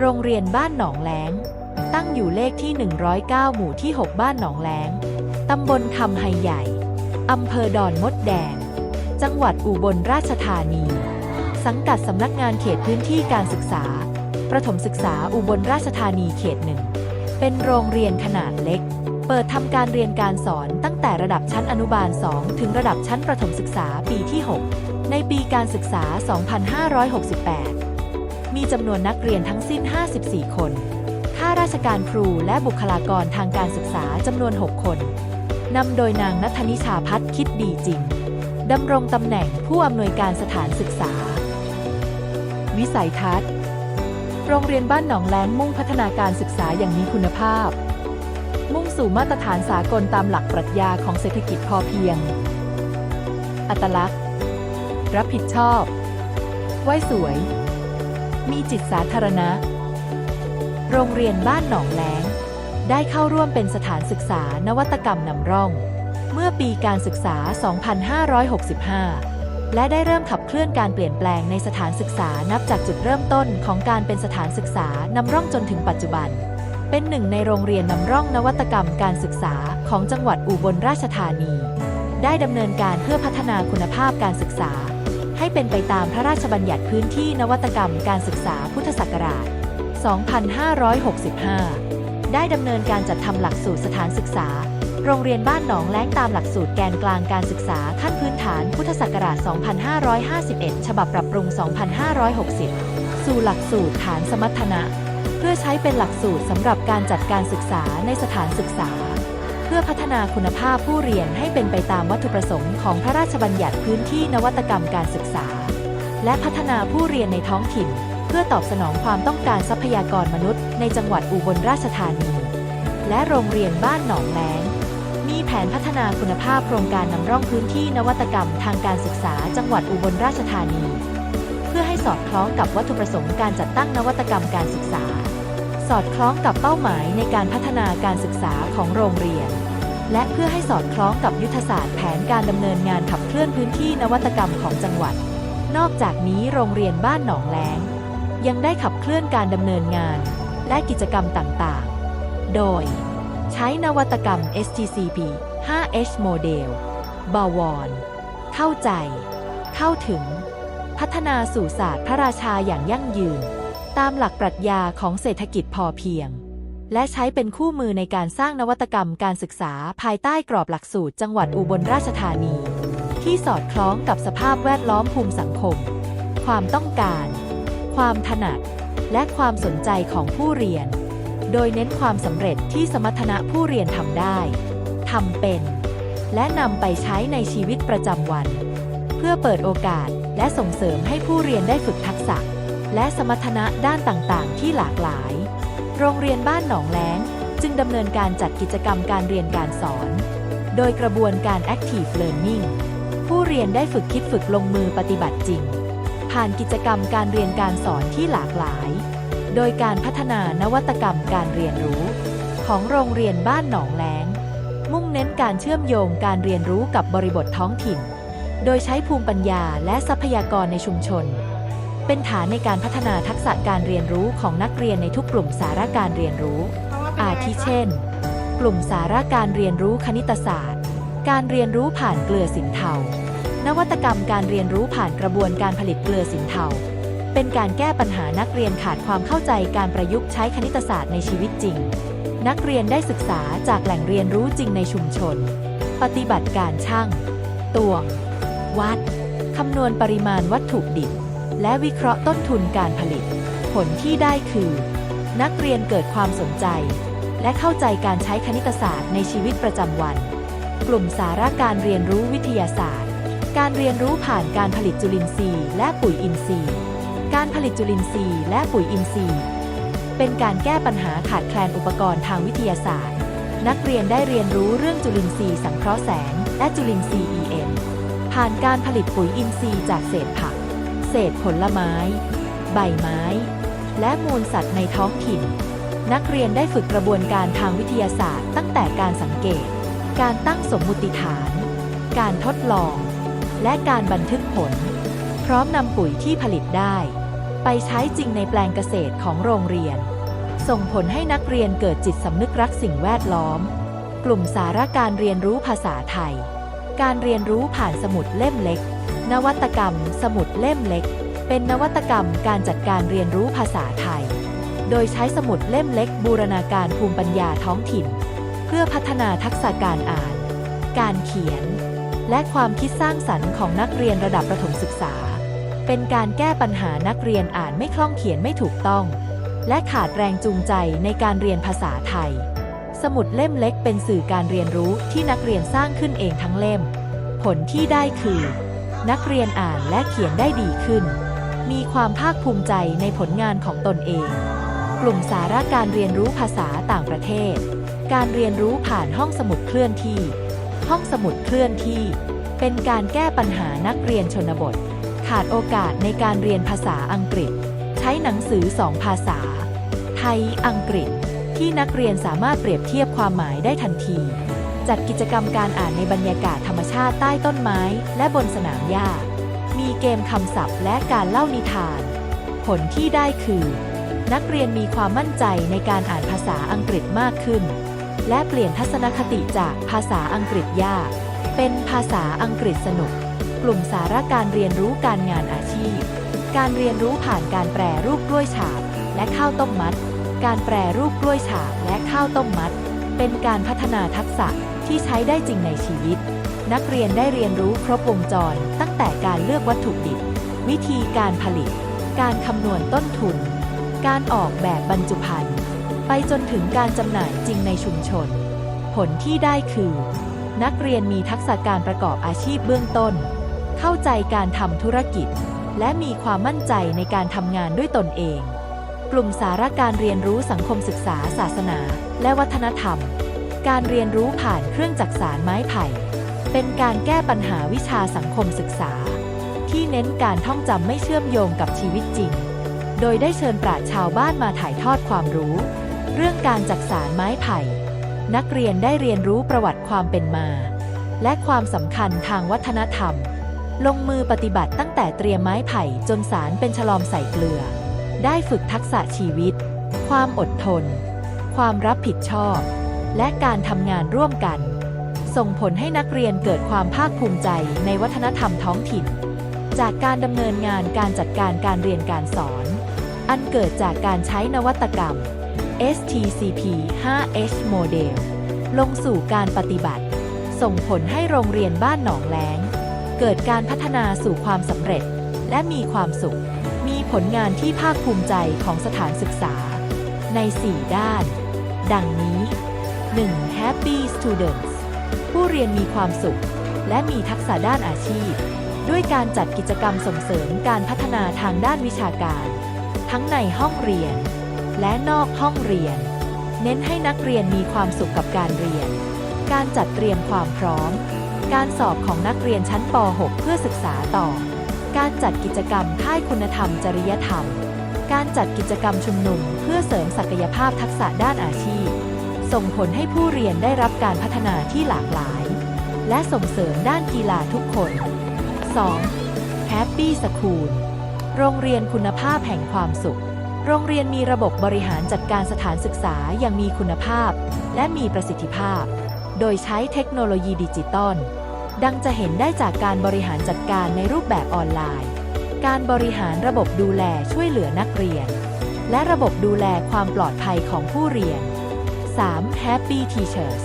โรงเรียนบ้านหนองแล้งตั้งอยู่เลขที่ 109 หมู่ที่ 6 บ้านหนองแล้งตำบลคำไฮใหญ่อำเภอดอนมดแดง จังหวัดอุบลราชธานี สังกัดสำนักงานเขตพื้นที่การศึกษา ประถมศึกษาอุบลราชธานีเขตหนึ่ง เป็นโรงเรียนขนาดเล็ก เปิดทำการเรียนการสอนตั้งแต่ระดับชั้นอนุบาล 2 ถึงระดับชั้นประถมศึกษาปีที่ 6 ในปีการศึกษา 2568 มีจำนวนนักเรียนทั้งสิ้น 54 คนข้าราชการครูและบุคลากรทางการศึกษาจำนวน 6 คน นำโดยนางนัทนิชาพัฒน์คิดดีจริง ดำรงตำแหน่งผู้อำนวยการสถานศึกษา วิสัยทัศน์ โรงเรียนบ้านหนองแล้งมุ่งพัฒนาการศึกษาอย่างมีคุณภาพ มุ่งสู่มาตรฐานสากลตามหลักปรัชญาของเศรษฐกิจพอเพียง อัตลักษณ์ รับผิดชอบไหว้สวย มีจิตสาธารณะ โรงเรียนบ้านหนองแหลง ได้เข้าร่วมเป็นสถานศึกษานวัตกรรมนำร่อง เมื่อปีการศึกษา 2565 และได้เริ่มขับเคลื่อนการเปลี่ยนแปลงในสถานศึกษานับจากจุดเริ่มต้นของการเป็นสถานศึกษานำร่องจนถึงปัจจุบัน เป็นหนึ่งในโรงเรียนนำร่องนวัตกรรมการศึกษาของจังหวัดอุบลราชธานี ได้ดำเนินการเพื่อพัฒนาคุณภาพการศึกษา ให้เป็นไปตามพระราชบัญญัติพื้นที่นวัตกรรมการศึกษาพุทธศักราช 2565 ได้ดำเนินการจัดทำหลักสูตรสถานศึกษา โรงเรียนบ้านหนองแล้งตามหลักสูตรแกนกลางการศึกษาขั้นพื้นฐานพุทธศักราช 2551 ฉบับปรับปรุง 2560 สู่หลักสูตรฐานสมรรถนะ เพื่อใช้เป็นหลักสูตรสำหรับการจัดการศึกษาในสถานศึกษา เพื่อพัฒนาคุณภาพผู้เรียนให้เป็นไปตามวัตถุประสงค์ของพระราชบัญญัติพื้นที่นวัตกรรมการศึกษา และพัฒนาผู้เรียนในท้องถิ่น เพื่อตอบสนองความต้องการทรัพยากรมนุษย์ ในจังหวัดอุบลราชธานี และโรงเรียนบ้านหนองแล้งมีแผนพัฒนาคุณภาพโครงการนำร่องพื้นที่นวัตกรรมทางการศึกษาจังหวัดอุบลราชธานี เพื่อให้สอดคล้องกับวัตถุประสงค์การจัดตั้งนวัตกรรมการศึกษา สอดคล้องกับเป้าหมายในการพัฒนาการศึกษาของโรงเรียน และเพื่อให้สอดคล้องกับยุทธศาสตร์แผนการดำเนินงานขับเคลื่อนพื้นที่นวัตกรรมของจังหวัด นอกจากนี้โรงเรียนบ้านหนองแล้ง ยังได้ขับเคลื่อนการดำเนินงาน และกิจกรรมต่างๆ โดย ใช้นวัตกรรม STCP 5H Model บาวร เข้าใจ เข้าถึง พัฒนาสู่ศาสตร์พระราชาอย่างยั่งยืน ตามหลักปรัชญาของเศรษฐกิจพอเพียง และใช้เป็นคู่มือในการสร้างนวัตกรรมการศึกษาภายใต้กรอบหลักสูตรจังหวัดอุบลราชธานี ที่สอดคล้องกับสภาพแวดล้อมภูมิสังคม ความต้องการ ความถนัด และความสนใจของผู้เรียน โดยเน้นความสำเร็จที่สมรรถนะผู้เรียนทำได้ทำเป็น และนำไปใช้ในชีวิตประจำวัน เพื่อเปิดโอกาสและส่งเสริมให้ผู้เรียนได้ฝึกทักษะ และสมรรถนะด้านต่างๆ ที่หลากหลาย โรงเรียนบ้านหนองแล้ง จึงดำเนินการจัดกิจกรรมการเรียนการสอน โดยกระบวนการ Active Learning ผู้เรียนได้ฝึกคิดฝึกลงมือปฏิบัติจริง ผ่านกิจกรรมการเรียนการสอนที่หลากหลาย โดยการพัฒนานวัตกรรมการเรียนรู้ ของโรงเรียนบ้านหนองแล้ง มุ่งเน้นการเชื่อมโยงการเรียนรู้กับบริบทท้องถิ่น โดยใช้ภูมิปัญญาและทรัพยากรในชุมชน เป็นฐานในการพัฒนาทักษะการเรียนรู้ของนักเรียนในทุกกลุ่มสาระการเรียนรู้ อาทิเช่น กลุ่มสาระการเรียนรู้คณิตศาสตร์ การเรียนรู้ผ่านเกลือสินเทา นวัตกรรมการเรียนรู้ผ่านกระบวนการผลิตเกลือสินเทา เป็นการแก้ปัญหานักเรียนขาดความเข้าใจการประยุกต์ใช้คณิตศาสตร์ในชีวิตจริง นักเรียนได้ศึกษาจากแหล่งเรียนรู้จริงในชุมชน ปฏิบัติการช่าง ตวง วัด คำนวณปริมาณวัตถุดิบ และวิเคราะห์ต้นทุนการผลิต ผลที่ได้คือ นักเรียนเกิดความสนใจ และเข้าใจการใช้คณิตศาสตร์ในชีวิตประจำวัน กลุ่มสาระการเรียนรู้วิทยาศาสตร์ การเรียนรู้ผ่านการผลิตจุลินทรีย์ และปุ๋ยอินทรีย์ การผลิตจุลินทรีย์และปุ๋ยอินทรีย์ เป็นการแก้ปัญหาขาดแคลนอุปกรณ์ทางวิทยาศาสตร์ นักเรียนได้เรียนรู้เรื่องจุลินทรีย์สังเคราะห์แสง และจุลินทรีย์ EM ผ่านการผลิตปุ๋ยอินทรีย์จากเศษผัก เศษผลไม้ ใบไม้ และมูลสัตว์ในท้องถิ่น นักเรียนได้ฝึกกระบวนการทางวิทยาศาสตร์ ตั้งแต่การสังเกต การตั้งสมมุติฐาน การทดลอง และการบันทึกผล พร้อมนำปุ๋ยที่ผลิตได้ ไปไปใช้จริงในแปลงเกษตรของโรงเรียน ส่งผลให้นักเรียนเกิดจิตสำนึกรักสิ่งแวดล้อม กลุ่มสาระการเรียนรู้ภาษาไทย การเรียนรู้ผ่านสมุดเล่มเล็ก นวัตกรรม สมุดเล่มเล็ก เป็นนวัตกรรมการจัดการเรียนรู้ภาษาไทย โดยใช้สมุดเล่มเล็ก บูรณาการภูมิปัญญาท้องถิ่น เพื่อพัฒนาทักษะการอ่าน การเขียน และความคิดสร้างสรรค์ของนักเรียนระดับประถมศึกษา เป็นการแก้ปัญหานักเรียนอ่านไม่คล่องเขียนไม่ถูกต้อง และขาดแรงจูงใจในการเรียนภาษาไทย สมุดเล่มเล็กเป็นสื่อการเรียนรู้ที่นักเรียนสร้างขึ้นเองทั้งเล่ม ผลที่ได้คือ นักเรียนอ่านและเขียนได้ดีขึ้น มีความภาคภูมิใจในผลงานของตนเอง กลุ่มสาระการเรียนรู้ภาษาต่างประเทศ การเรียนรู้ผ่านห้องสมุดเคลื่อนที่ ห้องสมุดเคลื่อนที่ เป็นการแก้ปัญหานักเรียนชนบท ขาดโอกาสในการเรียนภาษาอังกฤษ ใช้หนังสือสองภาษา ไทย อังกฤษ ที่นักเรียนสามารถเปรียบเทียบความหมายได้ทันที จัดกิจกรรมการอ่านในบรรยากาศธรรมชาติใต้ต้นไม้ และบนสนามหญ้า มีเกมคำศัพท์และการเล่านิทาน ผลที่ได้คือ นักเรียนมีความมั่นใจในการอ่านภาษาอังกฤษมากขึ้น และเปลี่ยนทัศนคติจากภาษาอังกฤษยาก เป็นภาษาอังกฤษสนุก กลุ่มสาระการเรียนรู้การงานอาชีพ การเรียนรู้ผ่านการแปรรูปกล้วยฉาบ และข้าวต้มมัด การแปรรูปกล้วยฉาบและข้าวต้มมัดเป็นการพัฒนาทักษะ ที่ใช้ได้จริงในชีวิต นักเรียนได้เรียนรู้ครบวงจร ตั้งแต่การเลือกวัตถุดิบ วิธีการผลิต การคำนวณต้นทุน การออกแบบบรรจุภัณฑ์ ไปจนถึงการจำหน่ายจริงในชุมชน ผลที่ได้คือ นักเรียนมีทักษะการประกอบอาชีพเบื้องต้น เข้าใจการทำธุรกิจ และมีความมั่นใจในการทำงานด้วยตนเอง กลุ่มสาระการเรียนรู้สังคมศึกษาศาสนา และวัฒนธรรม การเรียนรู้ผ่านเครื่องจักสานไม้ไผ่ เป็นการแก้ปัญหาวิชาสังคมศึกษา ที่เน้นการท่องจำไม่เชื่อมโยงกับชีวิตจริง โดยได้เชิญปราชชาวบ้านมาถ่ายทอดความรู้ เรื่องการจักสานไม้ไผ่ นักเรียนได้เรียนรู้ประวัติความเป็นมา และความสำคัญทางวัฒนธรรม ลงมือปฏิบัติตั้งแต่เตรียมไม้ไผ่จนสารเป็นฉลอมใส่เกลือ ได้ฝึกทักษะชีวิต ความอดทน ความรับผิดชอบ และการทำงานร่วมกัน ส่งผลให้นักเรียนเกิดความภาคภูมิใจในวัฒนธรรมท้องถิ่น จากการดำเนินงานการจัดการการเรียนการสอน อันเกิดจากการใช้นวัตกรรม STCP 5H Model ลงสู่การปฏิบัติ ส่งผลให้โรงเรียนบ้านหนองแล้ง เกิดการพัฒนาสู่ความสำเร็จ และมีความสุข มีผลงานที่ภาคภูมิใจของสถานศึกษา ใน 4 ด้าน ดังนี้ 1. Happy Students ผู้เรียนมีความสุข และมีทักษะด้านอาชีพ ด้วยการจัดกิจกรรมส่งเสริมการพัฒนาทางด้านวิชาการ ทั้งในห้องเรียน และนอกห้องเรียน เน้นให้นักเรียนมีความสุขกับการเรียน การจัดเตรียมความพร้อม การสอบของนักเรียนชั้นป .6 เพื่อศึกษาต่อ การจัดกิจกรรมค่ายคุณธรรมจริยธรรม การจัดกิจกรรมชุมนุมเพื่อเสริมศักยภาพทักษะด้านอาชีพ ส่งผลให้ผู้เรียนได้รับการพัฒนาที่หลากหลาย และส่งเสริมด้านกีฬาทุกคน 2. Happy School โรงเรียนคุณภาพแห่งความสุข โรงเรียนมีระบบบริหารจัดการสถานศึกษาอย่างมีคุณภาพ และมีประสิทธิภาพ โดยใช้เทคโนโลยีดิจิตอล ดังจะเห็นได้จากการบริหารจัดการในรูปแบบออนไลน์ การบริหารระบบดูแลช่วยเหลือนักเรียน และระบบดูแลความปลอดภัยของผู้เรียน 3. Happy Teachers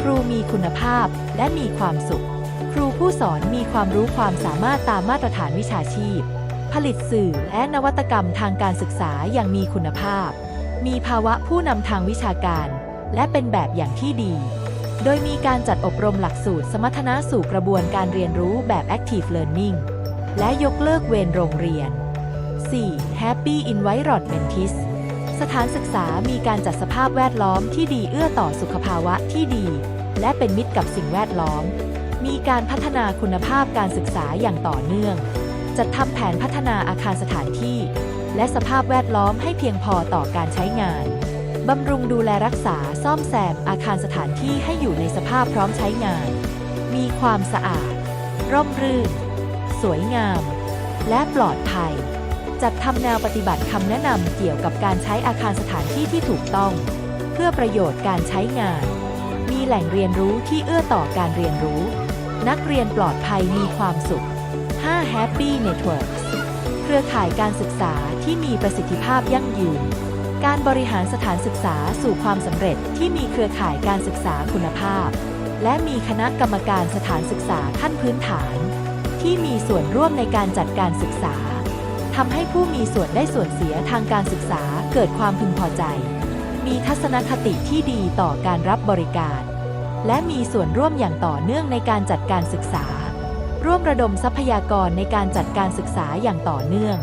ครูมีคุณภาพและมีความสุข ครูผู้สอนมีความรู้ความสามารถตามมาตรฐานวิชาชีพ ผลิตสื่อและนวัตกรรมทางการศึกษาอย่างมีคุณภาพ มีภาวะผู้นำทางวิชาการ และเป็นแบบอย่างที่ดี โดยมีการจัดอบรมหลักสูตรสมรรถนะสู่กระบวนการเรียนรู้แบบ Active Learning และยกเลิกเวรโรงเรียน 4. Happy Environmentis สถานศึกษามีการจัดสภาพแวดล้อมที่ดีเอื้อต่อสุขภาวะที่ดี และเป็นมิตรกับสิ่งแวดล้อม มีการพัฒนาคุณภาพการศึกษาอย่างต่อเนื่อง จัดทำแผนพัฒนาอาคารสถานที่ และสภาพแวดล้อมให้เพียงพอต่อการใช้งานบำรุงดูแลรักษาซ่อมแซมอาคารสถานที่ให้อยู่ในสภาพพร้อมใช้งาน มีความสะอาด ร่มรื่น สวยงาม และปลอดภัย จัดทำแนวปฏิบัติคำแนะนำเกี่ยวกับการใช้อาคารสถานที่ที่ถูกต้อง เพื่อประโยชน์การใช้งาน มีแหล่งเรียนรู้ที่เอื้อต่อการเรียนรู้ นักเรียนปลอดภัยมีความสุข 5. Happy Networks เครือข่ายการศึกษาที่มีประสิทธิภาพยั่งยืน การบริหารสถานศึกษาสู่ความสำเร็จที่มีเครือข่ายการศึกษาคุณภาพ และมีคณะกรรมการสถานศึกษาขั้นพื้นฐาน ที่มีส่วนร่วมในการจัดการศึกษา ทำให้ผู้มีส่วนได้ส่วนเสียทางการศึกษาเกิดความพึงพอใจ มีทัศนคติที่ดีต่อการรับบริการ และมีส่วนร่วมอย่างต่อเนื่องในการจัดการศึกษา ร่วมระดมทรัพยากรในการจัดการศึกษาอย่างต่อเนื่อง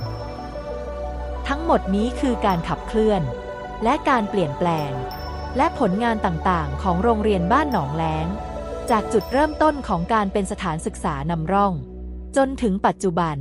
ทั้งหมดนี้คือการขับเคลื่อน และการเปลี่ยนแปลง และผลงานต่างๆ ของโรงเรียนบ้านหนองแล้ง จากจุดเริ่มต้นของการเป็นสถานศึกษานำร่อง จนถึงปัจจุบัน